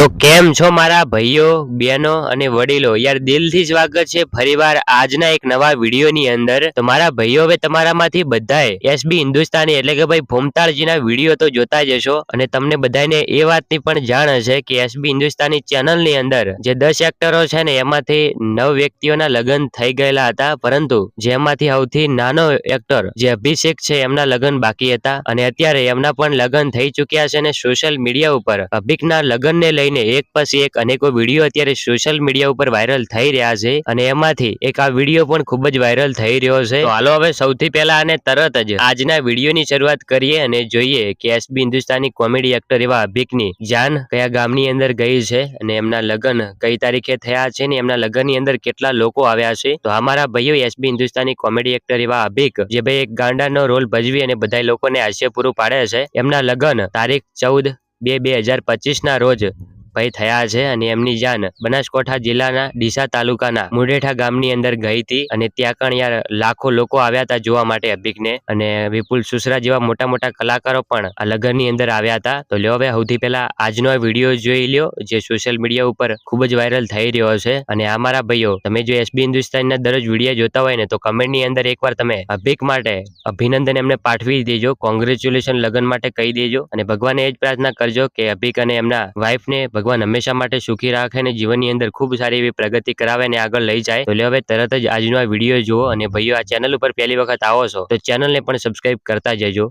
તો કેમ છો મારા ભાઈઓ, બહેનો અને વડીલો? યાર, દિલથી સ્વાગત છે ફરીવાર આજના એક નવા વિડીયોની અંદર. તો મારા ભાઈઓ, હવે તમારામાંથી બધાએ એસબી હિન્દુસ્તાની એટલે કે ભાઈ ભૂમતાળજીના વીડિયો તો જોતા જ હશો. અને તમને બધાને એ વાતની પણ જાણ હશે કે એસબી હિન્દુસ્તાની ચેનલની અંદર જે દસ એક્ટરો છે ને, એમાંથી નવ વ્યક્તિઓના લગ્ન થઈ ગયેલા હતા. પરંતુ જેમાંથી સૌથી નાનો એક્ટર જે અભિષેક છે, એમના લગ્ન બાકી હતા. અને અત્યારે એમના પણ લગ્ન થઈ ચૂક્યા છે અને સોશિયલ મીડિયા ઉપર. અભિકના લગ્નને લઈને એક પછી એક અનેકો વીડિયો અત્યારે સોશિયલ મીડિયા ઉપર વાયરલ થઈ રહ્યા છે અને એમાંથી એક આ વીડિયો પણ ખૂબ જ વાયરલ થઈ રહ્યો છે. હાલો હવે સૌથી પહેલા અને તરત જ આજના વિડીયોની શરૂઆત કરીએ અને જોઈએ કે એસબી હિન્દુસ્તાની કોમેડી એક્ટર એવા અભિકની જાન કયા ગામની અંદર ગઈ છે અને એમના લગ્ન કઈ તારીખે થયા છે ને એમના લગ્નની અંદર કેટલા લોકો આવ્યા છે. તો અમારા ભાઈઓ એસબી હિન્દુસ્તાની કોમેડી એક્ટર એવા અભિક જે ભાઈ એક ગાંડાનો રોલ ભજવી અને બધા લોકોને હાસ્ય પૂરું પાડે છે. એમના લગ્ન તારીખ ચૌદ બે બે હજાર પચીસ ના રોજ ભાઈ થયા છે અને એમની જાન બનાસકાંઠા જિલ્લાના ડીસા તાલુકાના મુડેઠા ગામની અંદર ગઈ હતી અને ત્યાં પણ યાર લાખો લોકો આવ્યા હતા જોવા માટે અભિકને અને વિપુલ સુસરા જેવા મોટા મોટા કલાકારો પણ આ લગ્નની અંદર આવ્યા હતા. તો લ્યો હવે સૌથી પહેલા આજનો વીડિયો જોઈ લ્યો, જે સોશિયલ મીડિયા ઉપર ખૂબ જ વાયરલ થઈ રહ્યો છે. અને આ મારા ભાઈઓ, તમે જો એસબી હિન્દુસ્તાનના દરરોજ વીડિયો જોતા હોય ને, તો કમેન્ટની અંદર એકવાર તમે અભિક માટે અભિનંદન એમને પાઠવી દેજો. કોંગ્રેચ્યુલેશન લગ્ન માટે કહી દેજો. અને ભગવાને એ જ પ્રાર્થના કરજો કે અભિક અને એમના વાઇફને ભગવાન હંમેશા માટે સુખી રાખે અને જીવનની અંદર ખૂબ સારી એવી પ્રગતિ કરાવે અને આગળ લઈ જાય. તો હવે તરત જ આજનો આ વીડિયો જુઓ અને ભાઈઓ, આ ચેનલ ઉપર પહેલી વખત આવો છો તો ચેનલને પણ સબસ્ક્રાઈબ કરતા જજો.